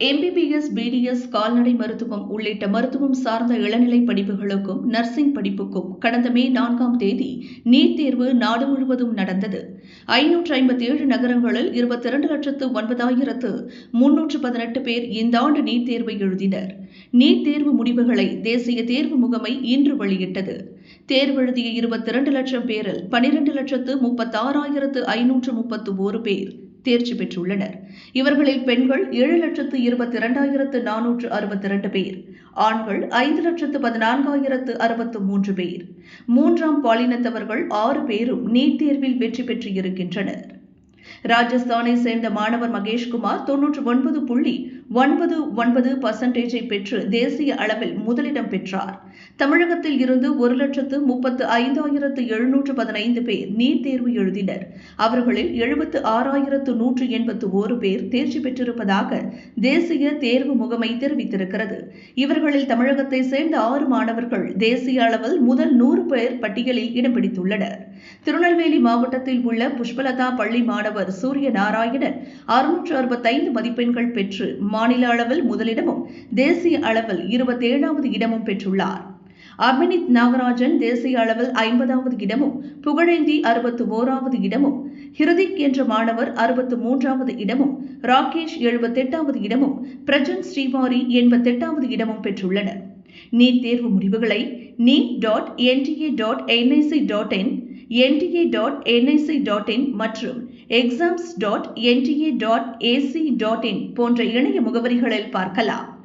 MBBS BDS கால்நடை மருத்துவம் உள்ளிட்ட மருத்துவம் சார்ந்த இளநிலை படிப்புகளுக்கும் நர்சிங் படிப்புக்கும் கடந்த மே நான்காம் தேதி நீட் தேர்வு நாடு முழுவதும் நடந்தது. ஐநூற்று ஐம்பத்தி ஏழு நகரங்களில் இருபத்தி இரண்டு லட்சத்து ஒன்பதாயிரத்து முன்னூற்று பதினெட்டு பேர் இந்த ஆண்டு நீட் தேர்வை எழுதினர். நீட் தேர்வு முடிவுகளை தேசிய தேர்வு முகமை இன்று வெளியிட்டது. தேர்வெழுதிய இருபத்தி இரண்டு லட்சம் பேரில் பனிரெண்டு லட்சத்து முப்பத்தாறாயிரத்து ஐநூற்று முப்பத்து ஒரு பேர். தேர்ச்சி பெற்றுள்ளனர். இவர்களில் பெண்கள் ஏழு லட்சத்து இருபத்தி இரண்டாயிரத்து நானூற்று அறுபத்தி இரண்டு பேர். ஆண்கள் ஐந்து லட்சத்து பதினான்காயிரத்து அறுபத்து மூன்று பேர். மூன்றாம் பாலினத்தவர்கள் ஆறு பேரும் நீட் தேர்வில் வெற்றி பெற்று இருக்கின்றனர். ராஜஸ்தானை சேர்ந்த மாணவர் மகேஷ்குமார் தொன்னூற்று ஒன்பது புள்ளி ஒன்பது ஒன்பது பர்சன்டேஜை பெற்று தேசிய அளவில் முதலிடம் பெற்றார். தமிழகத்தில் இருந்து ஒரு லட்சத்து முப்பத்து ஐந்தாயிரத்து எழுநூற்று பதினைந்து பேர் நீட் தேர்வு எழுதினர். அவர்களில் எழுபத்து ஆறாயிரத்து நூற்று எண்பத்து ஒரு பேர் தேர்ச்சி பெற்றிருப்பதாக தேசிய தேர்வு முகமை தெரிவித்திருக்கிறது. இவர்களில் தமிழகத்தை சேர்ந்த ஆறு மாணவர்கள் தேசிய அளவில் முதல் நூறு பேர் பட்டியலில் இடம் பிடித்துள்ளனர். திருநெல்வேலி மாவட்டத்தில் உள்ள புஷ்பலதா பள்ளி மாணவர் சூரிய நாராயணன் அறுநூற்று அறுபத்தைந்து மதிப்பெண்கள் பெற்று மாநில அளவில் முதலிடமும் தேசிய அளவில் இருபத்தேழாவது இடமும் பெற்றுள்ளார். அபினித் நாகராஜன் தேசிய அளவில் ஐம்பதாவது இடமும் புகழேந்தி அறுபத்து ஓராவது இடமும் ஹிருதிக் என்ற மாணவர் அறுபத்து மூன்றாவது இடமும் ராகேஷ் எழுபத்தெட்டாவது இடமும் பிரஜன் ஸ்ரீமாரி எண்பத்தெட்டாவது இடமும் பெற்றுள்ளனர். நீட் தேர்வு முடிவுகளை NEET dot NTA dot NIC dot in NTA dot NIC dot in மற்றும் exams dot NTA dot AC dot in போன்ற இணைய முகவரிகளில் பார்க்கலாம்.